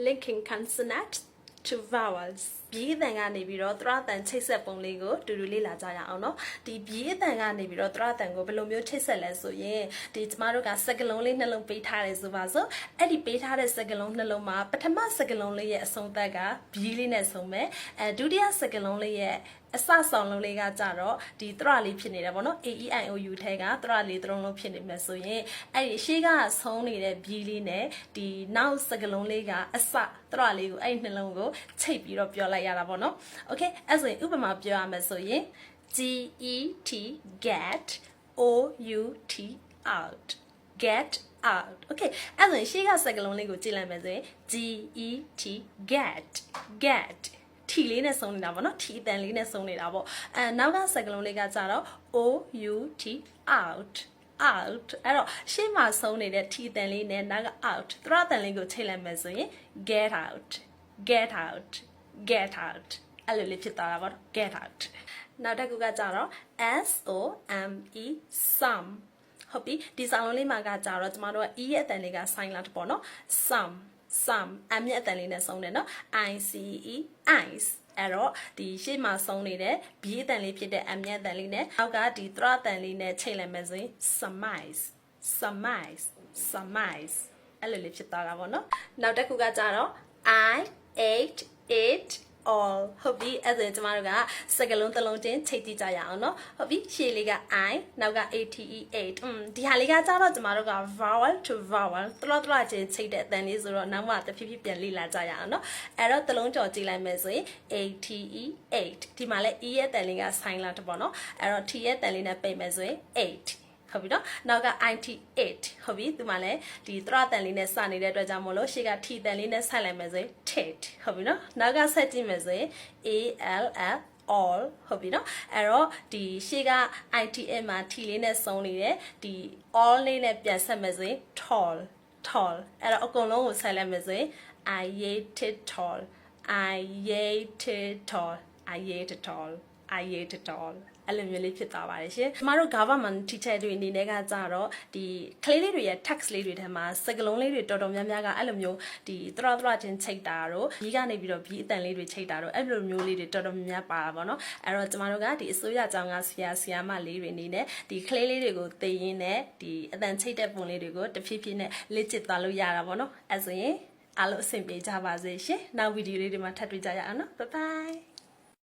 linking consonant to vowels ပြေးအတန်ကနေပြီးတော့သရတန်ချိတ်ဆက်ပုံလေးကိုတူတူလေးလာကြရအောင်နော်ဒီပြေးအတန်ကနေပြီးတော့သရတန်ကိုဘယ်လိုမျိုးချိတ်ဆက်လဲဆိုရင်ဒီကျမတို့ကစကလုံးလေးနှလုံးပေးထားတယ်ဆိုပါစို့အဲ့ဒီပေးထားတဲ့စကလုံးနှလုံးမှာပထမစကလုံးလေးရဲ့အဆုံးသက်ကပြေးလေးနဲ့ဆုံးမယ်အဲဒုတိယစကလုံးလေးရဲ့အစဆောင်လုံးလေးကကြတော့ဒီသရလေးဖြစ်နေတယ်ဗောနော် A E I O U ထဲကသရလေးသုံးလုံးဖြစ်နေမှာဆိုရင်အဲ့ဒီအရှိကဆုံးနေတဲ့ဘီလေးနဲ့ဒီနောက်စကလုံးလေးကအစသရလေးကိုအဲ့ဒီနှလုံးကိုချိတ်ပြီးတော့ပြောလိုက်ရတာဗောနော် Okay အဲ့ဆိုရင်ဥပမာပြောရမယ်ဆိုရင် G E T get O U T out get out okay အဲ့ဆိုရင်ရှေ့ကစကလုံးလေးကိုကြည့်လိုက်မယ်ဆိုရင် G E T get get ထီလေးနဲ့ဆုံးနေတာပေါ့နော်ထီအတန်လေးနဲ့ဆုံးနေတာပေါ့အဲနောက်ကစကလုံးလေးကကြတော့ O U T out out အဲ့တော့ရှေ့မှာဆုံးနေတဲ့ထီအတန်လေးနဲ့နောက်က out သရတန်လေးကိုချိန်လိုက်မယ်ဆိုရင် get out get out get out အဲ့လိုလေးဖြစ်သွားတာပေါ့နော် get out နောက်တစ်ခုကကြတော့ S O M E some ဟုတ်ပြီဒီစာလုံးလေးမှာကကြတော့ကျမတို့က e ရဲ့အတန်လေးက sign လာတပေါ့နော် some some အမြင့်အတန်လေးနဲ့ဆုံးတယ်နော် i c e ice အဲ့တော့ဒီရှေ့မှာဆုံးနေတဲ့ b အတန်လေးဖြစ်တဲ့အမြင့်အတန်လေးနဲ့နောက်ကဒီ thra အတန်လေးနဲ့ချိန်လိုက်မယ်ဆိုရင် surmise surmise surmise အဲ့လိုလေးဖြစ်သွားတာပေါ့နော်နောက်တစ်ခုကကြတော့ i ate it all ဟုတ်ပြီအဲ့ဒါကျမတို့ကစကလုံးတစ်လုံးချင်းချိန်ကြည့်ကြရအောင်เนาะဟုတ်ပြီရှေ့လေးက i နောက်က ate 8อืมဒီဟာလေးကကြတော့ကျမတို့က vowel to vowel တလောတလောချင်းချိန်တဲ့အတန်လေးဆိုတော့နောက်မှတဖြည်းဖြည်းပြန်လေ့လာကြရအောင်เนาะအဲ့တော့တစ်လုံးကြော်ကြည့်လိုက်မယ်ဆိုရင် ate 8ဒီမှာလဲ e ရဲ့အတန်လေးက sign လာတပေါ့เนาะအဲ့တော့ t ရဲ့အတန်လေးနဲ့ပိတ်မယ်ဆိုရင်8 ဟုတ်ပြီနော်နောက်က IT8 ဟုတ်ပြီဒီမှာလည်းဒီသရတန်လေးနဲ့စနေတဲ့အတွက်ကြောင့်မို့လို့ရှေ့က T တန်လေးနဲ့ဆက်လိုက်မယ်ဆိုရင် tit ဟုတ်ပြီနော်နောက်ကဆက်ကြည့်မယ်ဆိုရင် ALL all ဟုတ်ပြီနော်အဲ့တော့ဒီရှေ့က ITM မှာ T လေးနဲ့စုံနေတယ်ဒီ all လေးနဲ့ပြန်ဆက်မယ်ဆိုရင် tall tall အဲ့တော့အကုန်လုံးကိုဆက်လိုက်မယ်ဆိုရင် I ate tall I ate tall I ate tall I ate tall အဲ့လိုမျိုးလေးဖြစ်သွားပါတယ်ရှင်ကျမတို့ government teacher တွေအနေနဲ့ကကြတော့ဒီကလေးလေးတွေရဲ့ text လေးတွေထဲမှာစကားလုံးလေးတွေတော်တော်များများကအဲ့လိုမျိုးဒီသရသရချင်းချိတ်တာတော့ဘီကနေပြီးတော့ဘီအတန်လေးတွေချိတ်တာတော့အဲ့လိုမျိုးလေးတွေတော်တော်များများပါတာပေါ့နော်အဲ့တော့ကျမတို့ကဒီအစိုးရကျောင်းကဆရာဆရာမလေးတွေအနေနဲ့ဒီကလေးလေးတွေကိုသိရင်းနဲ့ဒီအတန်ချိတ်တဲ့ပုံလေးတွေကိုတဖြည်းဖြည်းနဲ့လေ့ကျင့်သွားလို့ရတာပေါ့နော်အဲ့ဆိုရင်အားလုံးအဆင်ပြေကြပါစေရှင်နောက်ဗီဒီယိုလေးတွေမှာထပ်တွေ့ကြရအောင်နော် bye bye